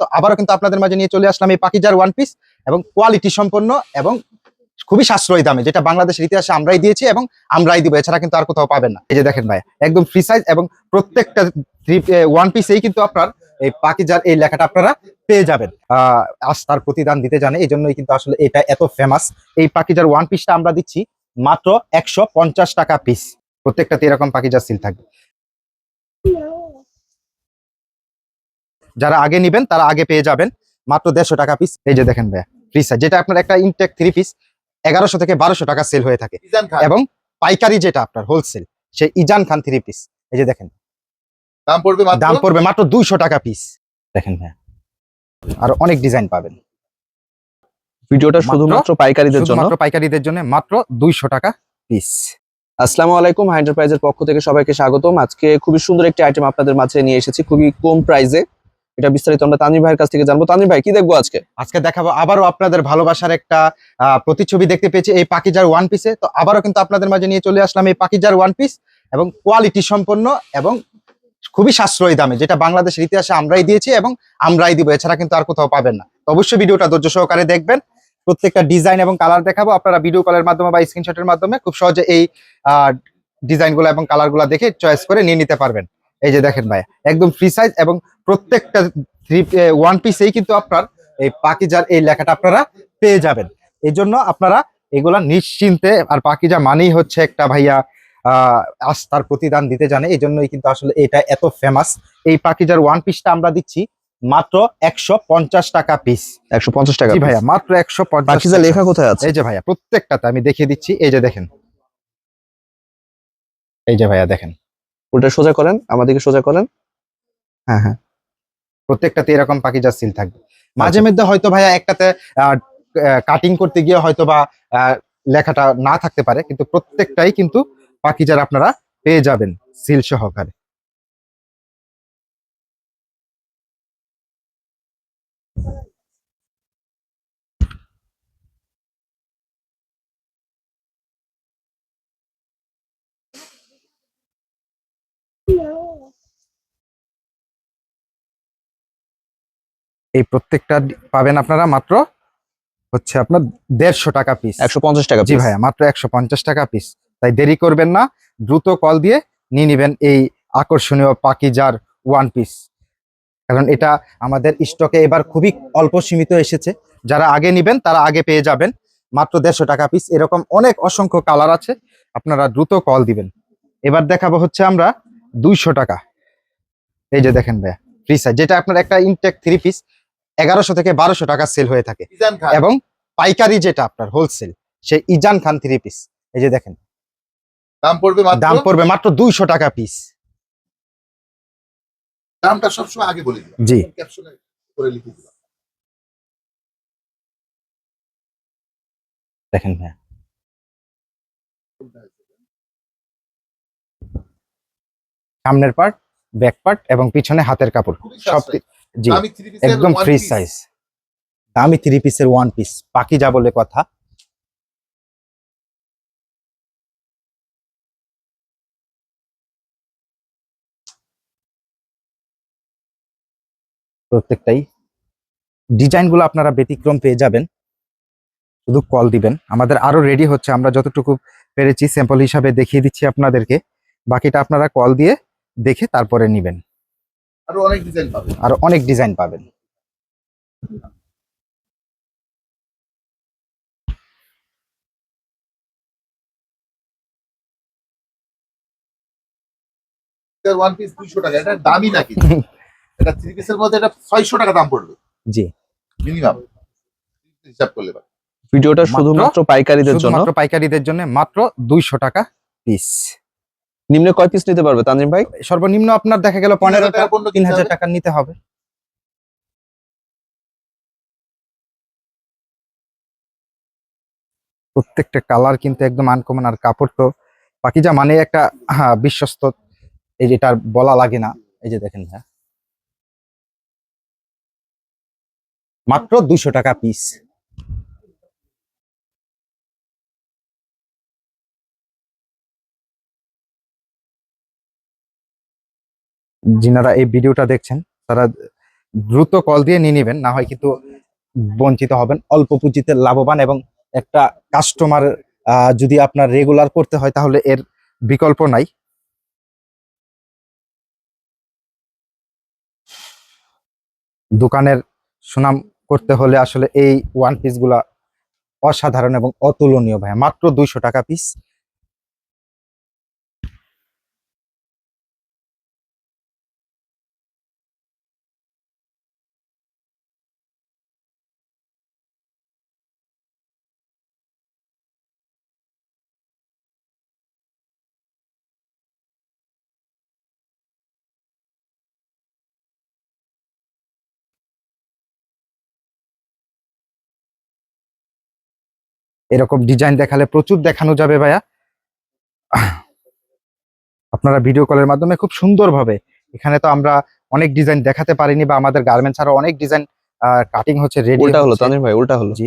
তো আবারও কিন্তু আপনাদের মাঝে নিয়ে চলে আসলাম এই পাকিজার ওয়ান পিস এবং কোয়ালিটি সম্পন্ন এবং খুবই সাশ্রয়ী দামে, যেটা বাংলাদেশের ইতিহাসে আমরাই দিয়েছি এবং আমরাই দিব, এছাড়া কিন্তু আর কোথাও পাবেন না। এই যে দেখেন ভাই, একদম ফ্রি সাইজ এবং প্রত্যেকটা ওয়ান পিসেই কিন্তু আপনার এই পাকিজার এই লেখাটা আপনারা পেয়ে যাবেন। আহ আস্থার প্রতিদান দিতে জানে, এই জন্যই কিন্তু আসলে এটা এত ফেমাস এই পাকিজার ওয়ান পিসটা আমরা দিচ্ছি মাত্র একশো পঞ্চাশ টাকা পিস প্রত্যেকটাতে এরকম পাকিজার সিল থাকবে। যারা আগে নিবেন তারা আগে পেয়ে যাবেন। মাত্র দেড়শো টাকা পিস এই যে দেখেন ভাইয়া ফ্রি সাইজ যেটা আপনার একটা ইনটেক থ্রি পিস এগারোশো থেকে বারোশো টাকা সেল হয়ে থাকে। এবং পাইকারি যেটা আপনার হোলসেল সেই ইজান খান থ্রি পিস এই যে দেখেন। দাম পড়বে দাম পড়বে মাত্র দুইশো টাকা পিস দেখেন ভাইয়া। আর অনেক ডিজাইন পাবেন। ভিডিওটা শুধুমাত্র পাইকারিদের জন্য। শুধুমাত্র পাইকারিদের জন্য মাত্র দুইশো টাকা পিস আসসালামু আলাইকুম হাই এন্টারপ্রাইজের পক্ষ থেকে সবাইকে স্বাগতম। আজকে খুবই সুন্দর একটি আইটেম আপনাদের মাঝে নিয়ে এসেছি। খুবই কম প্রাইসে এটা বিস্তারিত আমরা তানভীর ভাইয়ের কাছ থেকে জানব। তানভীর ভাই, কি দেখব আজকে? আজকে দেখাবো আবারও আপনাদের ভালোবাসার একটা প্রতিচ্ছবি দেখতে পেয়েছি এই পাকিজার ওয়ান পিসে। তো আবারও কিন্তু আপনাদের মাঝে নিয়ে চলে আসলাম এই পাকিজার ওয়ান পিস এবং কোয়ালিটি সম্পন্ন এবং খুবই সাশ্রয়ী দামে, যেটা বাংলাদেশের ইতিহাসে আমরাই দিয়েছি এবং আমরাই দিব, এছাড়া কিন্তু আর কোথাও পাবেন না। তো অবশ্যই ভিডিওটা ধৈর্য সহকারে দেখবেন, প্রত্যেকটা ডিজাইন এবং কালার দেখাবো। আপনারা ভিডিও কলের মাধ্যমে বা স্ক্রিনশটের মাধ্যমে খুব সহজে এই ডিজাইনগুলো এবং কালারগুলো দেখে চয়েস করে নিয়ে নিতে পারবেন। এই যে দেখেন ভাই, একদম ফ্রি সাইজ এবং প্রত্যেকটা থ্রি ওয়ান পিসেই কিন্তু আপনার এই পাকিজার এই লেখাটা আপনারা পেয়ে যাবেন। এই জন্য আপনারা এগুলা নিশ্চিন্তে আর পাকিজা মানেই হচ্ছে একটা ভাইয়া আস্থার প্রতিদান দিতে জানে। এই জন্যই কিন্তু আসলে এটা এত ফেমাস এই পাকিজার ওয়ান পিসটা আমরা দিচ্ছি মাত্র একশো পঞ্চাশ টাকা পিস একশো পঞ্চাশ টাকা ভাইয়া মাত্র একশো পঞ্চাশ লেখা কোথায় আছে? এই যে ভাইয়া প্রত্যেকটাতে আমি দেখিয়ে দিচ্ছি। এই যে দেখেন। এই যে ভাইয়া দেখেন। ওটা সোজা করেন আমাদেরকে সোজা করেন। হ্যাঁ হ্যাঁ। প্রত্যেকটাতে এরকম পাকিজা সিল থাকবে। মাঝে মধ্যে হয়তো ভাইয়া একটাতে কাটিং করতে গিয়ে হয়তো বা আহ, লেখাটা না থাকতে পারে কিন্তু প্রত্যেকটাই কিন্তু পাকিজার আপনারা পেয়ে যাবেন সিল সহকারে। এই প্রত্যেকটা পাবেন আপনারা মাত্র হচ্ছে আপনার দেড়শো টাকা পিস একশো পঞ্চাশ টাকা জি ভাইয়া মাত্র একশো পঞ্চাশ টাকা পিস তাই দেরি করবেন না দ্রুত কল দিয়ে নিয়ে নিবেন এই আকর্ষণীয় পাকিজার ওয়ান পিস কারণ এটা আমাদের স্টকে এবার খুবই অল্প সীমিত এসেছে। যারা আগে নিবেন তারা আগে পেয়ে যাবেন। মাত্র দেড়শো টাকা পিস এরকম অনেক অসংখ্য কালার আছে আপনারা দ্রুত কল দিবেন। এবার দেখাবো হচ্ছে আমরা দুইশো টাকা। এই যে দেখেন ভাইয়া ফ্রি সাইজ যেটা আপনার একটা ইনটেক থ্রি পিস এগারোশো থেকে বারোশো টাকা সেল হয়ে থাকে। এবং পাইকারি যেটা আপনার হোলসেল সে ইজান খান থ্রি পিস এই যে দেখেন। দাম পড়বে দাম পড়বে মাত্র দুইশো টাকা পিস দামটা সবসময় আগে বলে জি। ক্যাপশনে করে লিখে দিলাম। দেখেন ভাইয়া। সামনের পার্ট ব্যাক পার্ট এবং পিছনে হাতের কাপড়। সব। জি একদম ফ্রি সাইজ দামি থ্রি পিসের ওয়ান পিস পাখি যা বলে কথা। প্রত্যেকটাই। ডিজাইনগুলো আপনারা ব্যতিক্রম পেয়ে যাবেন। শুধু কল দিবেন। আমাদের আরও রেডি হচ্ছে। আমরা যতটুকু পেরেছি স্যাম্পল হিসাবে দেখিয়ে দিচ্ছি আপনাদেরকে। বাকিটা আপনারা কল দিয়ে দেখে তারপরে নিবেন। আরও অনেক ডিজাইন পাবে আর অনেক ডিজাইন পাবেন। ওয়ান পিস দুইশো টাকা এটা দামি নাকি? এটা থ্রি পিসের মধ্যে এটা ছয়শো টাকা দাম পড়বে। জি। মিনিমাম হিসাব করলে ভিডিওটা শুধুমাত্র পাইকারিদের জন্য। পাইকারিদের জন্য মাত্র দুইশো টাকা পিস নিম্নে কয় পিস নিতে পারবে তানজিম ভাই? সর্বনিম্ন আপনার দেখা গেল পনেরো পণ্য তিন হাজার টাকা নিতে হবে। প্রত্যেকটা কালার কিন্তু একদম আনকমন আর কাপড় তো পাকিজা মানে একটা হ্যাঁ বিশ্বস্ত। এই যেটা আর বলা লাগে না। এই যে দেখেন ভাইয়া মাত্র দুইশো টাকা পিস যিনারা এই ভিডিওটা দেখছেন, তারা দ্রুত কল দিয়ে নিয়ে নেবেন, না হয় কিন্তু বঞ্চিত হবেন, অল্প পুঁজিতে লাভবান এবং একটা কাস্টমার যদি আপনার রেগুলার করতে হয় তাহলে এর বিকল্প নাই। দোকানের সুনাম করতে হলে আসলে এই ওয়ান পিসগুলা অসাধারণ এবং অতুলনীয় ভাই মাত্র দুইশো টাকা পিস এরকম ডিজাইন দেখালে প্রচুর দেখানো যাবে ভাইয়া। আপনারা ভিডিও কলের মাধ্যমে খুব সুন্দরভাবে এখানে তো আমরা অনেক ডিজাইন দেখাতে পারিনি বা আমাদের গার্মেন্টস আরও অনেক ডিজাইন কাটিং হচ্ছে রেডি উল্টা হলো তানির ভাই উল্টা হলো। জি।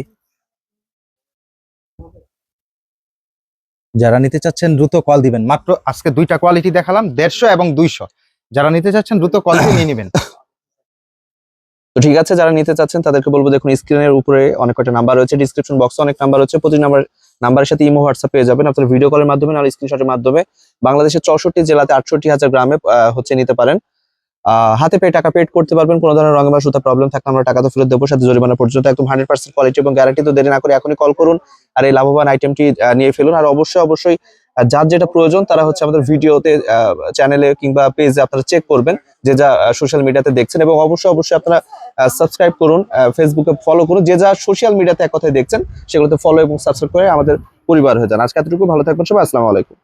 যারা নিতে চাচ্ছেন দ্রুত কল দিবেন। মাত্র আজকে দুইটা কোয়ালিটি দেখালাম দেড়শো এবং দুইশো। যারা নিতে চাচ্ছেন দ্রুত কল দিয়ে নিয়ে নেবেন। তো ঠিক আছে, যারা নিতে চাচ্ছেন তাদেরকে বলব দেখুন স্ক্রিনের উপরে অনেক কয়টা নাম্বার রয়েছে ডিসক্রিপশন বক্সে অনেক নাম্বার রয়েছে প্রতি নাম্বার নাম্বারের সাথে ইমো হোয়াটসঅ্যাপ পেয়ে যাবেন। আপনার ভিডিও কলের মাধ্যমে আর স্ক্রিনশটের মাধ্যমে বাংলাদেশের চৌষট্টি জেলাতে আটষট্টি হাজার গ্রামে হচ্ছে নিতে পারেন। হাতে পেয়ে টাকা পেড করতে পারবেন, কোনো ধরনের রঙে বা সুতা প্রবলেম থাকলে আমরা টাকা তো ফেরত দেবো সাথে জরিমানা পর্যন্ত। একদম হান্ড্রেড পার্সেন্ট কোয়ালিটি এবং গ্যারান্টি তো দেরি না করে এখনই কল করুন আর এই লাভবান আইটেমটি নিয়ে ফেলুন। আর অবশ্যই অবশ্যই যার যেটা প্রয়োজন, তারা হচ্ছে আমাদের ভিডিওতে চ্যানেলে কিংবা পেজে আপনারা চেক করবেন যে যা সোশ্যাল মিডিয়াতে দেখছেন এবং অবশ্যই অবশ্যই আপনারা সাবস্ক্রাইব করুন ফেসবুকে ফলো করুন। যে যা সোশ্যাল মিডিয়াতে এক কথায় দেখছেন, সেগুলোতে ফলো এবং সাবস্ক্রাইব করে আমাদের পরিবার হয়ে যান। আজকে এতটুকু, ভালো থাকবেন সবাই, আসসালামু আলাইকুম।